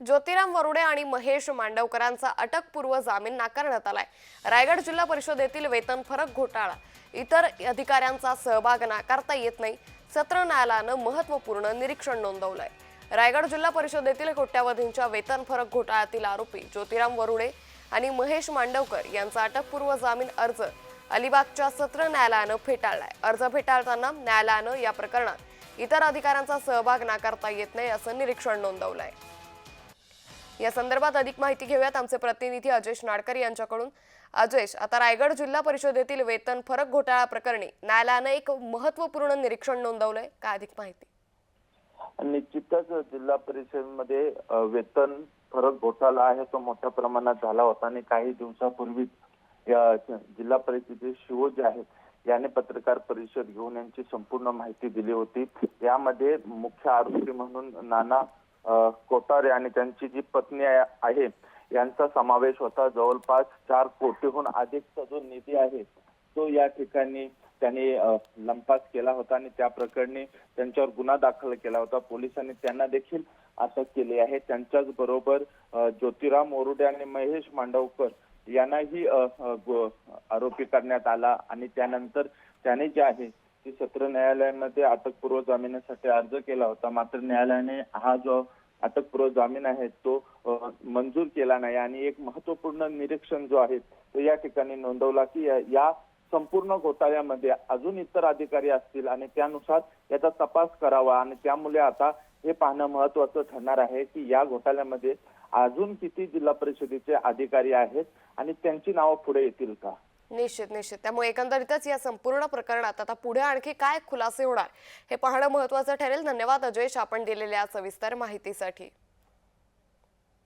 ज्योतिराम वरुडे आणि महेश मांडवकरांचा अटकपूर्व जामीन नाकारण्यात आलाय. रायगड जिल्हा परिषदेतील वेतन फरक घोटाळा. इतर अधिकाऱ्यांचा सहभाग नाकारता येत नाही. सत्र न्यायालयानं महत्त्वपूर्ण निरीक्षण नोंदवलंय. रायगड जिल्हा परिषदेतील कोट्यावधींच्या वेतन फरक घोटाळ्यातील आरोपी ज्योतिराम वरुडे आणि महेश मांडवकर यांचा अटकपूर्व जामीन अर्ज अलिबागच्या सत्र न्यायालयानं फेटाळलाय. अर्ज फेटाळताना न्यायालयानं या प्रकरणात इतर अधिकाऱ्यांचा सहभाग नाकारता येत नाही असं निरीक्षण नोंदवलंय. या संदर्भात अधिक माहिती घेऊयात आमचे प्रतिनिधी अजेश नाडकर यांच्याकडून. अजेश आता रायगड जिल्हा परिषदेतील वेतन फरक घोटाळा प्रकरणी न्यायालयानं एक महत्त्वपूर्ण निरीक्षण नोंदवलंय. काय अधिक माहिती? निश्चितच जिल्हा परिषदेमध्ये वेतन फरक घोटाळा आहे तो मोठ्या प्रमाणात झाला होता आणि काही दिवसापूर्वीच या जिल्हा परिषदेचे शिव जे आहेत याने पत्रकार परिषद घेऊन यांची संपूर्ण माहिती दिली होती. यामध्ये मुख्य आरोपी म्हणून नाना कोटारे आणि त्यांची जी पत्नी आहे यांचा समावेश होता. जवळपास चार कोटीहून अधिकचा जो निधी आहे तो या ठिकाणी त्यांनी लंपास केला होता आणि त्या प्रकरणी त्यांच्यावर गुन्हा दाखल केला होता. पोलिसांनी त्यांना देखील अटक केली आहे. त्यांच्याच बरोबर ज्योतिराम ओरुडे आणि महेश मांडवकर यांनाही आरोपी करण्यात आला आणि त्यानंतर त्याने जे आहे की सत्र न्यायालयामध्ये अटकपूर्व जामिनासाठी अर्ज केला होता. मात्र न्यायालयाने हा जो अटकपूर्व जामीन आहे तो मंजूर केला नाही. आणि एक महत्त्वपूर्ण निरीक्षण जो आहे तो या ठिकाणी नोंदवला की या संपूर्ण घोटाळ्यामध्ये अजून इतर अधिकारी असतील आणि त्यानुसार याचा तपास करावा. आणि त्यामुळे आता हे पाहणं महत्वाचं ठरणार आहे की या घोटाळ्यामध्ये अजून किती जिल्हा परिषदेचे अधिकारी आहेत आणि त्यांची नावं पुढे येतील का? निश्चित निश्चित. त्यामुळे एकंदरीतच या संपूर्ण प्रकरणात आता पुढे आणखी काय खुलासे होणार हे पाहणं महत्वाचं ठरेल. धन्यवाद अजयश आपण दिलेल्या सविस्तर माहितीसाठी.